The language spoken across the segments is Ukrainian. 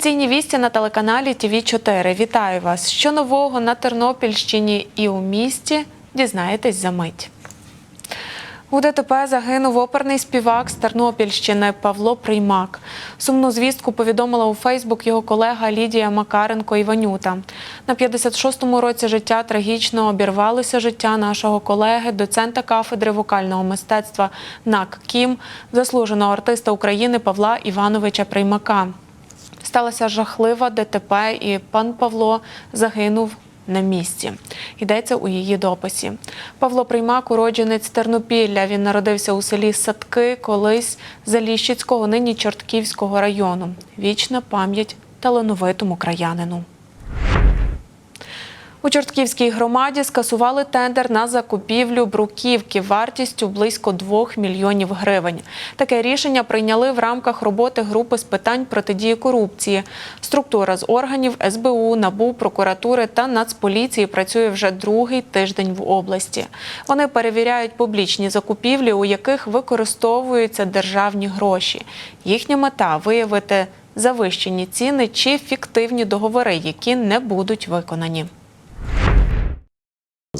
Провінційні вісті на телеканалі ТВ 4 Вітаю вас! Що нового на Тернопільщині і у місті дізнаєтесь за мить. У ДТП загинув оперний співак з Тернопільщини Павло Приймак. Сумну звістку повідомила у Фейсбук його колега Лідія Макаренко Іванюта. На 56-му році життя трагічно обірвалося життя нашого колеги, доцента кафедри вокального мистецтва НАК Кім, заслуженого артиста України Павла Івановича Приймака. Сталася жахлива ДТП, і пан Павло загинув на місці. Йдеться у її дописі. Павло Приймак, уродженець Тернопілля. Він народився у селі Садки, колись Заліщицького, нині Чортківського району. Вічна пам'ять талановитому краянину. У Чортківській громаді скасували тендер на закупівлю бруківки вартістю близько 2 мільйонів гривень. Таке рішення прийняли в рамках роботи групи з питань протидії корупції. Структура з органів СБУ, НАБУ, прокуратури та Нацполіції працює вже другий тиждень в області. Вони перевіряють публічні закупівлі, у яких використовуються державні гроші. Їхня мета виявити завищені ціни чи фіктивні договори, які не будуть виконані.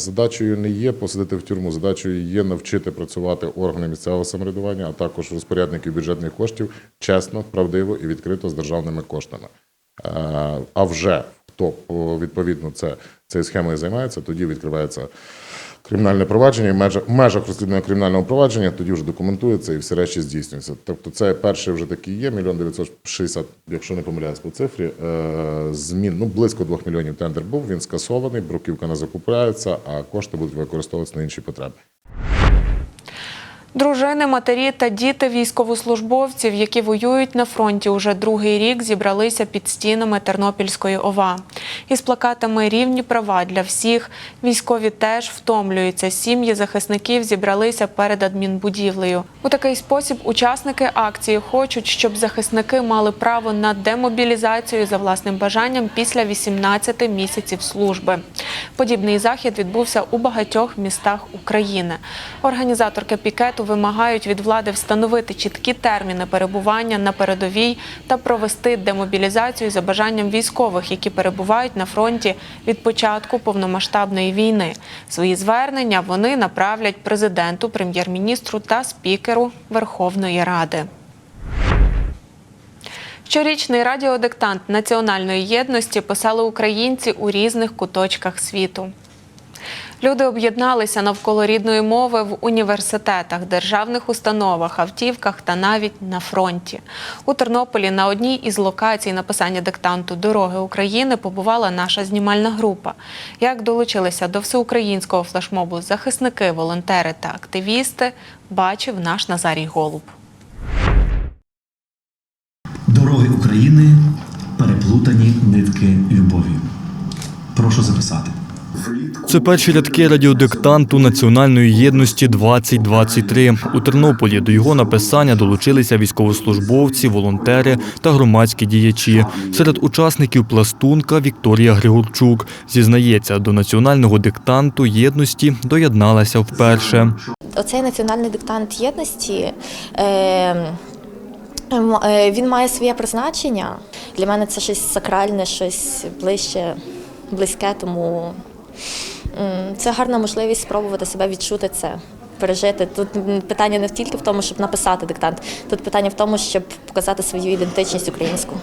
Задачею не є посадити в тюрму, задачею є навчити працювати органи місцевого самоврядування, а також розпорядників бюджетних коштів чесно, правдиво і відкрито з державними коштами. Е, А вже хто відповідно це цією схемою займається, тоді відкривається кримінальне провадження. В межах, в межах розслідування кримінального провадження тоді вже документується і всі речі здійснюються. Тобто, це перший вже такий є мільйон 960, якщо не помиляюсь по цифрі. е, Змін ну близько 2 мільйонів тендер був. Він скасований, бруківка не закупляється, а кошти будуть використовуватися на інші потреби. Дружини, матері та діти військовослужбовців, які воюють на фронті уже другий рік, зібралися під стінами Тернопільської ОВА. Із плакатами Рівні права для всіх військові теж втомлюються. Сім'ї захисників зібралися перед адмінбудівлею. У такий спосіб учасники акції хочуть, щоб захисники мали право на демобілізацію за власним бажанням після 18 місяців служби. Подібний захід відбувся у багатьох містах України. Організаторки пікету вимагають від влади встановити чіткі терміни перебування на передовій та провести демобілізацію за бажанням військових, які перебувають на фронті від початку повномасштабної війни. Свої звернення вони направлять президенту, прем'єр-міністру та спікеру Верховної Ради. Щорічний радіодиктант національної єдності писали українці у різних куточках світу. Люди об'єдналися навколо рідної мови в університетах, державних установах, автівках та навіть на фронті. У Тернополі на одній із локацій написання диктанту Дороги України побувала наша знімальна група. Як долучилися до всеукраїнського флешмобу захисники, волонтери та активісти, бачив наш Назарій Голуб. України переплутані нитки любові. Прошу записати. Це перші рядки радіодиктанту Національної єдності 2023. У Тернополі до його написання долучилися військовослужбовці, волонтери та громадські діячі. Серед учасників пластунка Вікторія Григорчук зізнається, до національного диктанту єдності доєдналася вперше. Оцей національний диктант єдності. Е, він має своє призначення. Для мене це щось сакральне, щось ближче, близьке, тому це гарна можливість спробувати себе відчути це, пережити. Тут питання не тільки в тому, щоб написати диктант, тут питання в тому, щоб показати свою ідентичність українську.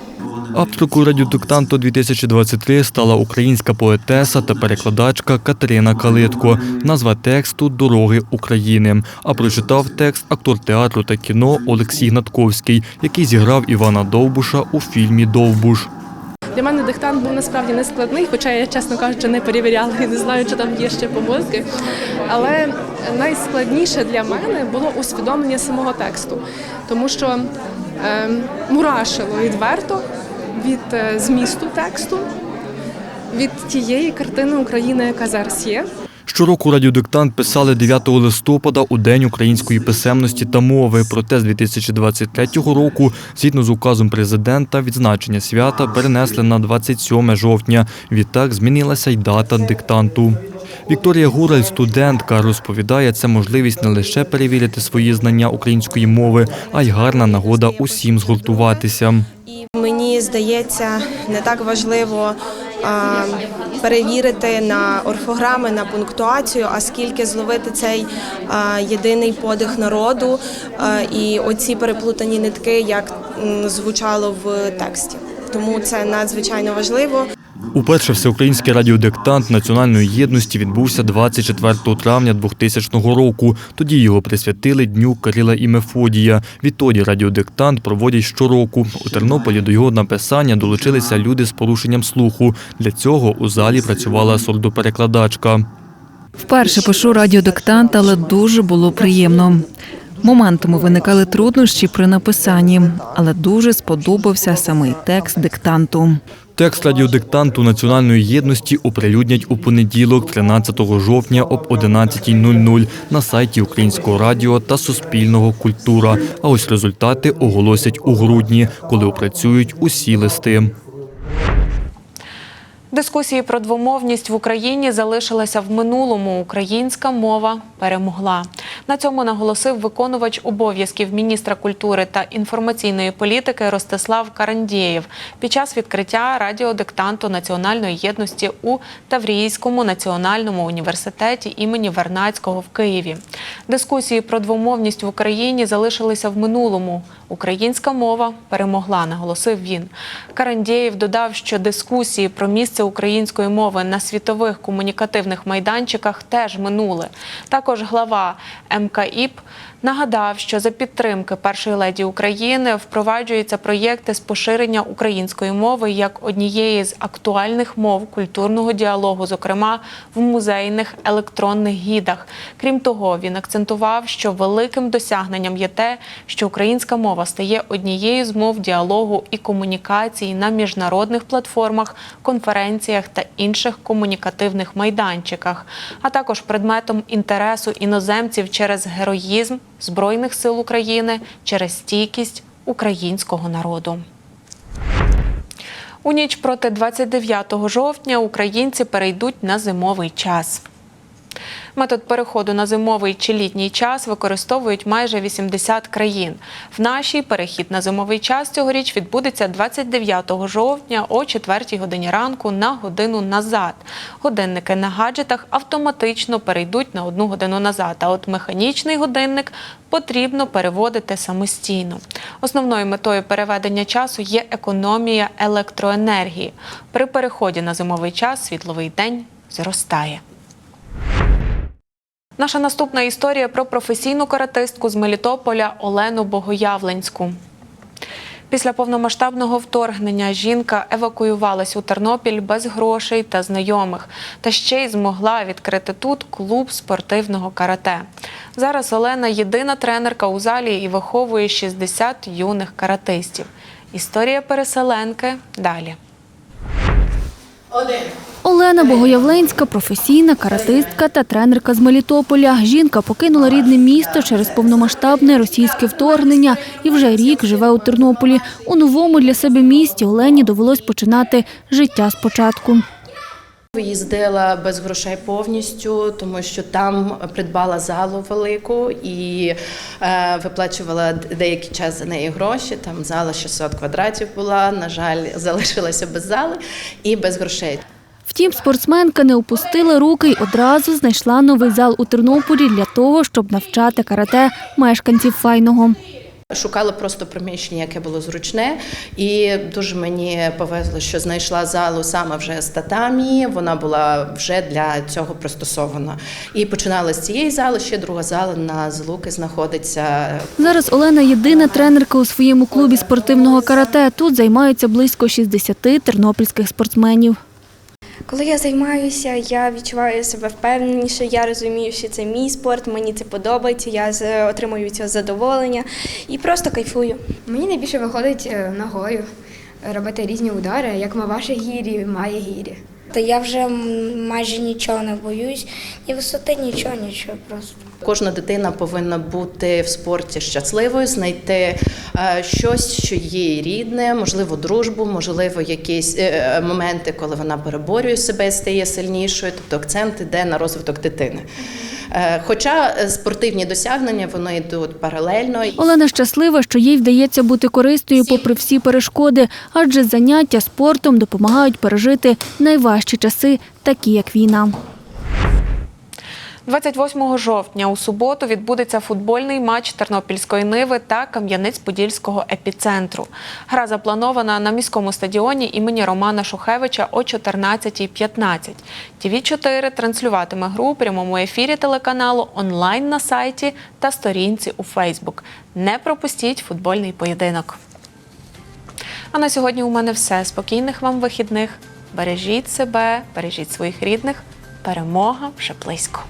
Авторкою радіодиктанту 2023 стала українська поетеса та перекладачка Катерина Калитко. Назва тексту Дороги України. А прочитав текст актор театру та кіно Олексій Гнатковський, який зіграв Івана Довбуша у фільмі Довбуш. Для мене диктант був насправді не складний, хоча я, чесно кажучи, не перевіряла і не знаю, чи там є ще помилки. Але найскладніше для мене було усвідомлення самого тексту, тому що е, мурашило відверто від е, змісту тексту, від тієї картини України, яка зараз є. Щороку радіодиктант писали 9 листопада у День української писемності та мови. Проте з 2023 року, згідно з указом президента, відзначення свята перенесли на 27 жовтня. Відтак змінилася й дата диктанту. Вікторія Гураль, студентка, розповідає, це можливість не лише перевірити свої знання української мови, а й гарна нагода усім згуртуватися. Мені здається, не так важливо а, перевірити на орфограми, на пунктуацію, а скільки зловити цей а, єдиний подих народу а, і оці переплутані нитки, як м, звучало в тексті. Тому це надзвичайно важливо. Уперше всеукраїнський радіодиктант національної єдності відбувся 24 травня 2000 року. Тоді його присвятили Дню Кирила і Мефодія. Відтоді радіодиктант проводять щороку. У Тернополі до його написання долучилися люди з порушенням слуху. Для цього у залі працювала сурдоперекладачка. Вперше пишу радіодиктант, але дуже було приємно. Моментами виникали труднощі при написанні, але дуже сподобався самий текст диктанту. Текст радіодиктанту національної єдності оприлюднять у понеділок, 13 жовтня об 11.00 на сайті Українського радіо та Суспільного культура. А ось результати оголосять у грудні, коли опрацюють усі листи. Дискусії про двомовність в Україні залишилися в минулому. Українська мова перемогла. На цьому наголосив виконувач обов'язків міністра культури та інформаційної політики Ростислав Карандєєв під час відкриття радіодиктанту національної єдності у Таврійському національному університеті імені Вернацького в Києві. Дискусії про двомовність в Україні залишилися в минулому. Українська мова перемогла, наголосив він. Карандєєв додав, що дискусії про місце української мови на світових комунікативних майданчиках теж минули. Також глава МКІП нагадав, що за підтримки першої леді України впроваджуються проєкти з поширення української мови як однієї з актуальних мов культурного діалогу, зокрема в музейних електронних гідах. Крім того, він акцентував, що великим досягненням є те, що українська мова стає однією з мов діалогу і комунікації на міжнародних платформах, конференціях та інших комунікативних майданчиках, а також предметом інтересу іноземців через героїзм Збройних сил України, через стійкість українського народу. У ніч проти 29 жовтня українці перейдуть на зимовий час. Метод переходу на зимовий чи літній час використовують майже 80 країн. В нашій перехід на зимовий час цьогоріч відбудеться 29 жовтня о 4 годині ранку на годину назад. Годинники на гаджетах автоматично перейдуть на одну годину назад. А от механічний годинник потрібно переводити самостійно. Основною метою переведення часу є економія електроенергії. При переході на зимовий час світловий день зростає. Наша наступна історія про професійну каратистку з Мелітополя Олену Богоявленську. Після повномасштабного вторгнення жінка евакуювалась у Тернопіль без грошей та знайомих, та ще й змогла відкрити тут клуб спортивного карате. Зараз Олена єдина тренерка у залі і виховує 60 юних каратистів. Історія переселенки далі. Олена Богоявленська, професійна каратистка та тренерка з Мелітополя. Жінка покинула рідне місто через повномасштабне російське вторгнення і вже рік живе у Тернополі. У новому для себе місті Олені довелось починати життя спочатку. Їздила без грошей повністю, тому що там придбала залу велику і е, виплачувала деякий час за неї гроші. Там зала 600 квадратів була. На жаль, залишилася без зали і без грошей. Втім, спортсменка не опустила руки й одразу знайшла новий зал у Тернополі для того, щоб навчати карате мешканців файного. Шукала просто приміщення, яке було зручне, і дуже мені повезло, що знайшла залу саме вже з татамі. Вона була вже для цього пристосована. І починала з цієї зали. Ще друга зала на Злуки знаходиться. Зараз Олена єдина тренерка у своєму клубі спортивного карате. Тут займаються близько 60 тернопільських спортсменів. Коли я займаюся, я відчуваю себе впевненіше. Я розумію, що це мій спорт, мені це подобається. Я отримую цього задоволення і просто кайфую. Мені найбільше виходить е, ногою робити різні удари, як Маваши гірі, має гірі. Висоти. Я вже майже нічого не боюсь. Ні висоти, нічого, нічого просто. Кожна дитина повинна бути в спорті щасливою, знайти е, щось, що їй рідне, можливо, дружбу, можливо, якісь е, моменти, коли вона переборює себе, стає сильнішою. Тобто акцент іде на розвиток дитини. Е, Хоча е, спортивні досягнення вони йдуть паралельно. Олена щаслива, що їй вдається бути корисною попри всі перешкоди, адже заняття спортом допомагають пережити найважчі часи, такі як війна. 28 жовтня у суботу відбудеться футбольний матч Тернопільської Ниви та Кам'янець-Подільського епіцентру. Гра запланована на міському стадіоні імені Романа Шухевича о 14.15. тв 4 транслюватиме гру у прямому ефірі телеканалу онлайн на сайті та сторінці у Фейсбук. Не пропустіть футбольний поєдинок. А на сьогодні у мене все. Спокійних вам вихідних. Бережіть себе, бережіть своїх рідних. Перемога вже близько.